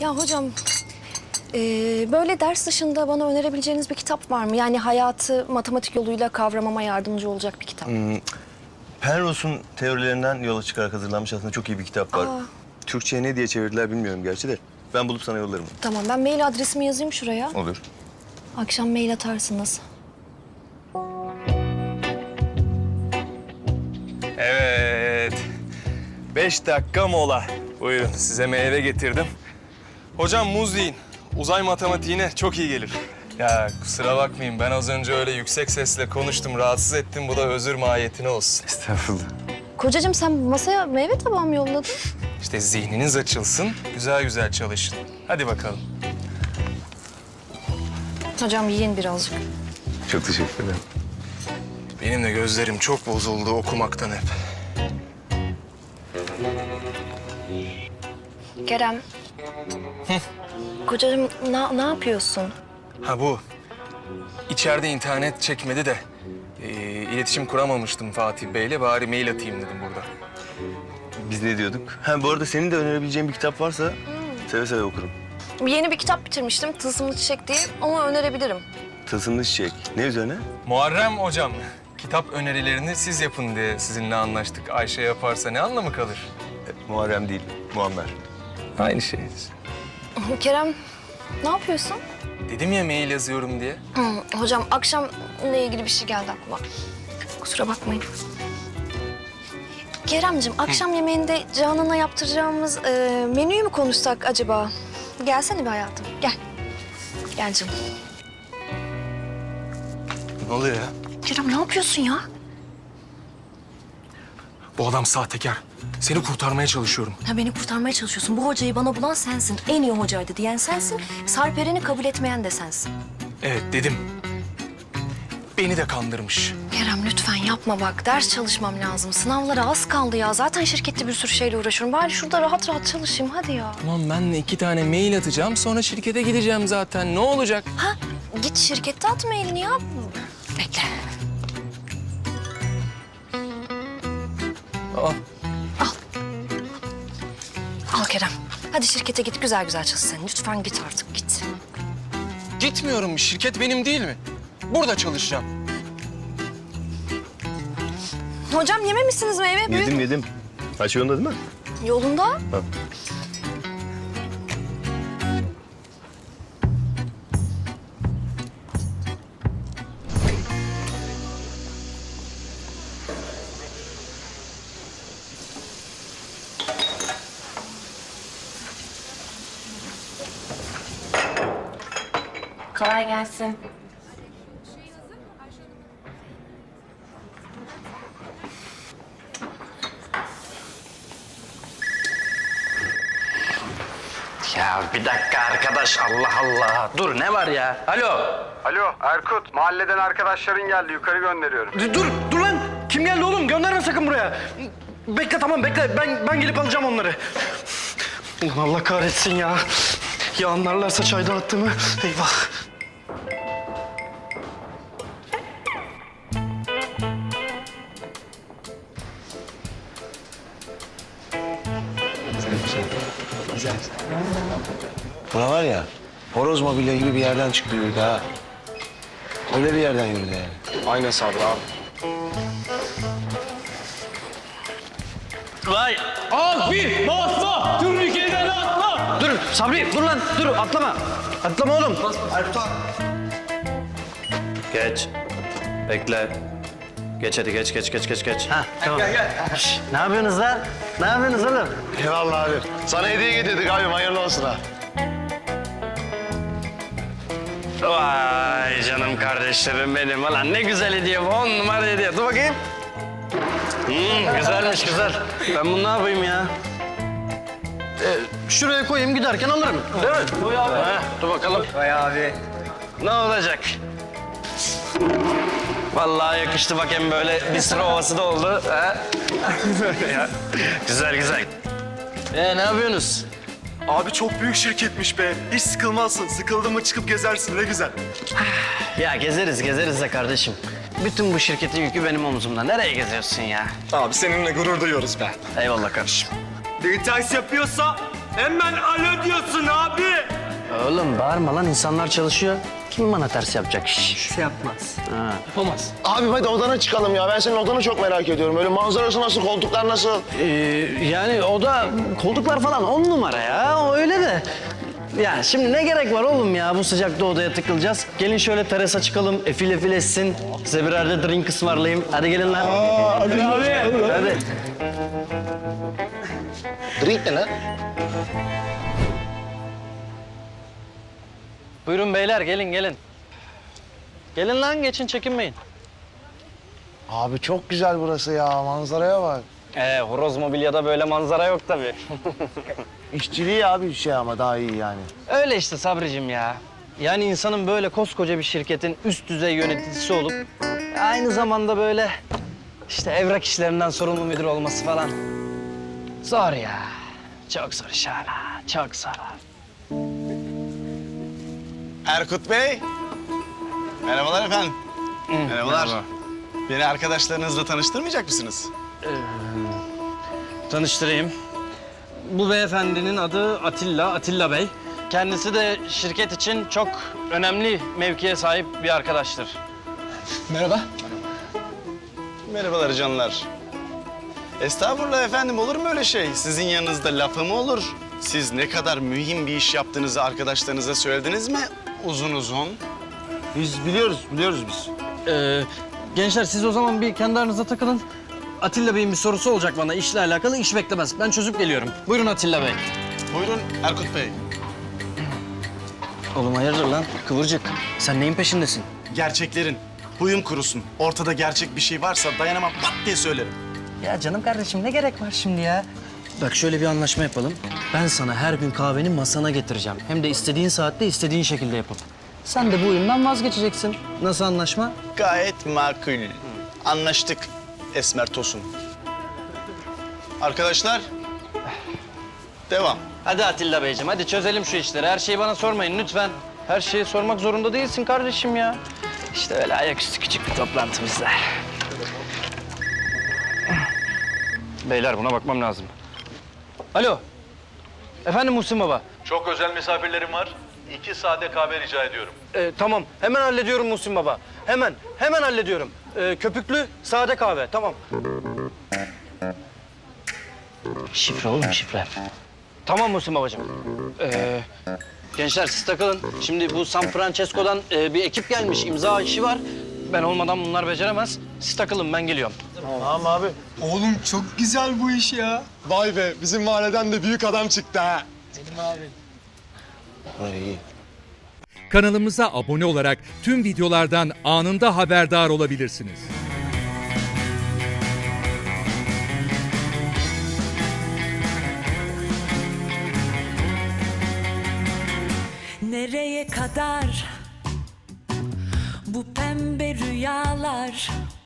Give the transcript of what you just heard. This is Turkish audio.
Ya hocam, e, böyle ders dışında bana önerebileceğiniz bir kitap var mı? Yani hayatı matematik yoluyla kavramama yardımcı olacak bir kitap. Penrose'un teorilerinden yola çıkarak hazırlanmış aslında çok iyi bir kitap var. Aa. Türkçe'ye ne diye çevirdiler bilmiyorum gerçi de. Ben bulup sana yollarım. Tamam, ben mail adresimi yazayım şuraya. Olur. Akşam mail atarsınız. Evet. Beş dakika mola. Buyurun size meyve getirdim. Hocam muz yiyin. Uzay matematiğine çok iyi gelir. Ya kusura bakmayın ben az önce öyle yüksek sesle konuştum, rahatsız ettim. Bu da özür mahiyetine olsun. Estağfurullah. Kocacığım sen masaya meyve tabağı mı yolladın? İşte zihniniz açılsın, güzel güzel çalışın. Hadi bakalım. Hocam yiyin birazcık. Çok teşekkür ederim. Benim de gözlerim çok bozuldu okumaktan hep. Kerem. Kocacığım ne, ne yapıyorsun? Ha bu. İçeride internet çekmedi de e, iletişim kuramamıştım Fatih Bey'le. Bari mail atayım dedim burada. Biz ne diyorduk? Ha bu arada senin de önerebileceğin bir kitap varsa seve seve okurum. Yeni bir kitap bitirmiştim, Tılsımlı Çiçek diye ama önerebilirim. Tılsımlı Çiçek. Ne üzerine? Muharrem hocam, kitap önerilerini siz yapın diye sizinle anlaştık. Ayşe yaparsa ne anlamı kalır? E, Muharrem değil, Muammer. Aynı şey. Kerem, ne yapıyorsun? Dedim ya mail yazıyorum diye. Hı, hocam akşamla ilgili bir şey geldi aklıma. Kusura bakmayın. Keremcim, akşam yemeğinde Canan'a yaptıracağımız e, menüyü mü konuşsak acaba? Gelsene bir hayatım, gel. Gel canım. Ne oluyor ya? Kerem ne yapıyorsun ya? Bu adam sahtekar. Seni kurtarmaya çalışıyorum. Ha beni kurtarmaya çalışıyorsun. Bu hocayı bana bulan sensin. En iyi hocaydı diyen sensin. Sarperen'i kabul etmeyen de sensin. Evet dedim. Beni de kandırmış. Kerem lütfen yapma bak. Ders çalışmam lazım. Sınavlara az kaldı ya. Zaten şirkette bir sürü şeyle uğraşıyorum. Bari şurada rahat rahat çalışayım hadi ya. Tamam ben de iki tane mail atacağım. Sonra şirkete gideceğim zaten. Ne olacak? Ha git şirkette at mailini ya. Bekle. Aa, Al Kerem. Hadi şirkete git güzel güzel çalış sen. Lütfen git artık git. gitmiyorum. Şirket benim değil mi? Burada çalışacağım. Hocam yememişsiniz meyve. Büyük- Yedim yedim. Her şey yolunda değil mi? Yolunda. Ha. Kolay gelsin. Ya bir dakika arkadaş Allah Allah. Dur ne var ya? Alo. Alo Erkut, mahalleden arkadaşların geldi. Yukarı gönderiyorum. Dur, dur, dur lan. Kim geldi oğlum? Gönderme sakın buraya. Bekle tamam bekle. Ben ben gelip alacağım onları. Ulan Allah kahretsin ya. Ya anlarlarsa çayda attığımı. Eyvah. Buna var ya, horoz mobilya gibi bir yerden çıktı yürüdü ha. Öyle bir yerden yürüdü yani. Aynen Sabri abi. Vay. Abi basma. Türkiye'den atla. Dur Sabri dur lan dur atlama. Atlama oğlum. Geç. Bekle. Geç hadi geç geç geç geç geç. Ha, tamam. Gel gel. ne yapıyorsunuz lan? Ne yapıyorsunuz oğlum? Eyvallah abi. Sana hediye getirdik abi hayırlı olsun ha. Vay canım kardeşlerim benim. Ulan ne güzel hediye bu. On numara hediye. Dur bakayım. Hmm, güzelmiş güzel. Ben bunu ne yapayım ya? Ee, şuraya koyayım giderken alırım. Değil mi? Koy abi. Ha, dur bakalım. Koy abi. Ne olacak? Vallahi yakıştı bak hem böyle bir sıra ovası da oldu. Ha? Ya, güzel güzel. Ee, ne yapıyorsunuz? Abi çok büyük şirketmiş be. Hiç sıkılmazsın. Sıkıldın mı çıkıp gezersin. Ne güzel. Ya gezeriz gezeriz de kardeşim. Bütün bu şirketin yükü benim omzumda. Nereye geziyorsun ya? Abi seninle gurur duyuyoruz be. Eyvallah kardeşim. Bir ters yapıyorsa hemen alo diyorsun abi. Oğlum bağırma lan insanlar çalışıyor. Kim bana ters yapacak? Şş. Şey yapmaz. Yapamaz. Abi hadi odana çıkalım ya. Ben senin odanı çok merak ediyorum. Böyle manzarası nasıl, koltuklar nasıl? Ee, yani o da koltuklar falan on numara ya. O öyle de. Ya şimdi ne gerek var oğlum ya bu sıcakta odaya tıkılacağız. Gelin şöyle terasa çıkalım, efil efil etsin. Size birer de drink ısmarlayayım. Hadi gelin lan. hadi abi. Hadi. Drink ne lan? Buyurun beyler gelin gelin. Gelin lan geçin çekinmeyin. Abi çok güzel burası ya. Manzaraya bak. Ee, horoz mobilyada böyle manzara yok tabii. İşçiliği abi bir şey ama daha iyi yani. Öyle işte Sabricim ya. Yani insanın böyle koskoca bir şirketin üst düzey yöneticisi olup aynı zamanda böyle işte evrak işlerinden sorumlu müdür olması falan. Zor ya. Çok zor iş hala. Çok zor. Erkut Bey. Merhabalar efendim. Merhabalar. Beni arkadaşlarınızla tanıştırmayacak mısınız? Tanıştırayım. Bu beyefendinin adı Atilla, Atilla Bey. Kendisi de şirket için çok önemli mevkiye sahip bir arkadaştır. Merhaba. Merhabalar canlar. Estağfurullah efendim olur mu öyle şey? Sizin yanınızda lafı mı olur? Siz ne kadar mühim bir iş yaptığınızı arkadaşlarınıza söylediniz mi? Uzun uzun. Biz biliyoruz, biliyoruz biz. Ee, gençler siz o zaman bir kendi aranızda takılın. Atilla Bey'in bir sorusu olacak bana işle alakalı. iş beklemez. Ben çözüp geliyorum. Buyurun Atilla Bey. Buyurun Erkut Bey. Oğlum hayırdır lan? Kıvırcık. Sen neyin peşindesin? Gerçeklerin. Huyum kurusun. Ortada gerçek bir şey varsa dayanamam pat diye söylerim. Ya canım kardeşim ne gerek var şimdi ya? Bak şöyle bir anlaşma yapalım. Ben sana her gün kahveni masana getireceğim. Hem de istediğin saatte istediğin şekilde yapalım. Sen de bu oyundan vazgeçeceksin. Nasıl anlaşma? Gayet makul. Anlaştık Esmer Tosun. Arkadaşlar, devam. Hadi Atilla Beyciğim hadi çözelim şu işleri. Her şeyi bana sormayın lütfen. Her şeyi sormak zorunda değilsin kardeşim ya. İşte öyle ayaküstü küçük bir toplantı bizde. Beyler buna bakmam lazım. Alo. Efendim Muhsin Baba. Çok özel misafirlerim var. İki sade kahve rica ediyorum. Ee, tamam hemen hallediyorum Muhsin Baba. Hemen hemen hallediyorum. Ee, köpüklü sade kahve tamam. Şifre oğlum şifre. Tamam Muhsin Babacığım. Ee, gençler siz takılın. Şimdi bu San Francesco'dan e, bir ekip gelmiş. imza işi var. Ben olmadan bunlar beceremez. Siz takılın ben geliyorum. Tamam abi. Oğlum çok güzel bu iş ya. Vay be bizim mahalleden de büyük adam çıktı ha. Ay, iyi. Kanalımıza abone olarak tüm videolardan anında haberdar olabilirsiniz. Nereye kadar bu pembe rüyalar